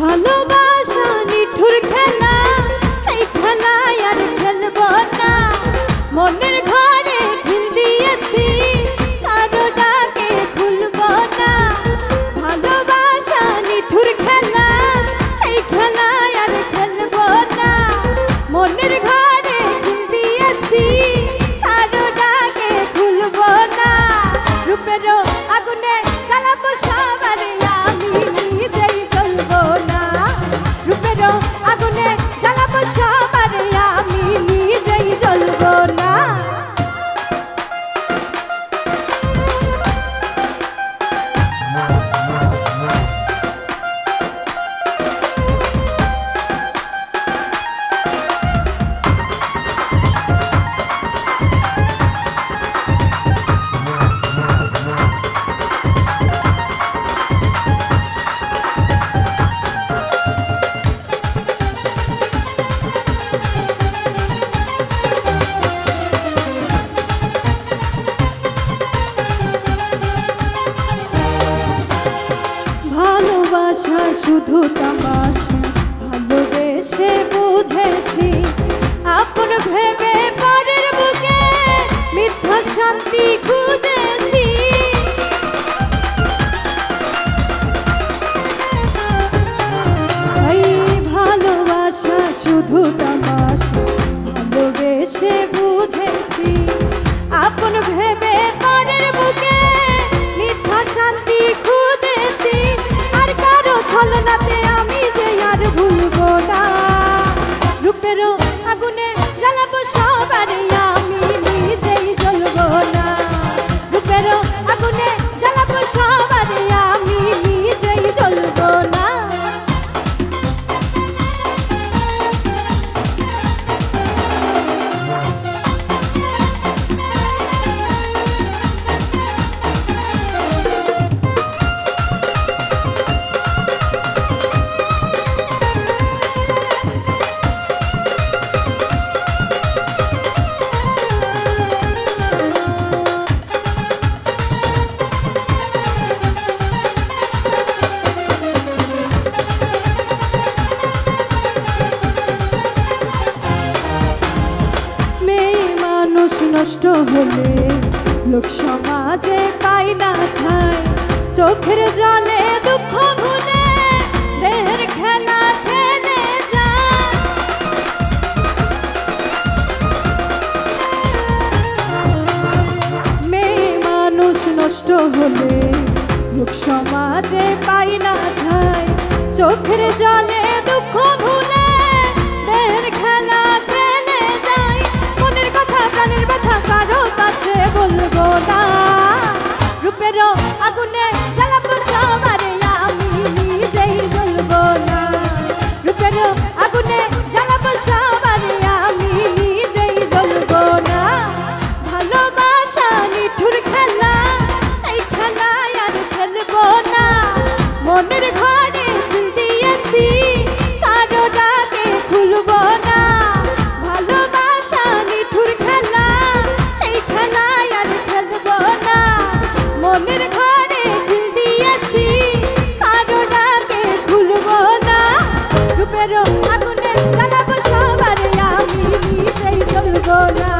ভালোবাসা নিঠুর খেলা এই খেলায় আর খেলব না। মনের শুধু তামাশা ভালোবেসে বুঝেছি। আপন ভেবে পরের বুকে মিথ্যা শান্তি করো নষ্ট হলে লোক সমাজে পাই না ঠাই। চোখের জলে দুঃখ ভুলে দেহের খেলা খেলে মেয়ে মানুষ নষ্ট হলে লোক সমাজে পাই না ঠাই। চোখের জলে বলব না রূপেরও আগুনে জ্বালাবো সবারে আমি নিজেই জ্বলবো না রূপেরও আগুনে জ্বালাবো সবারে আমি নিজেই জ্বলবো না ভালোবাসা নিঠুর খেলা, এই খেলায় আর পাপেরও আগুনে জ্বালাবো সবার আমি নিজেই চলবো না।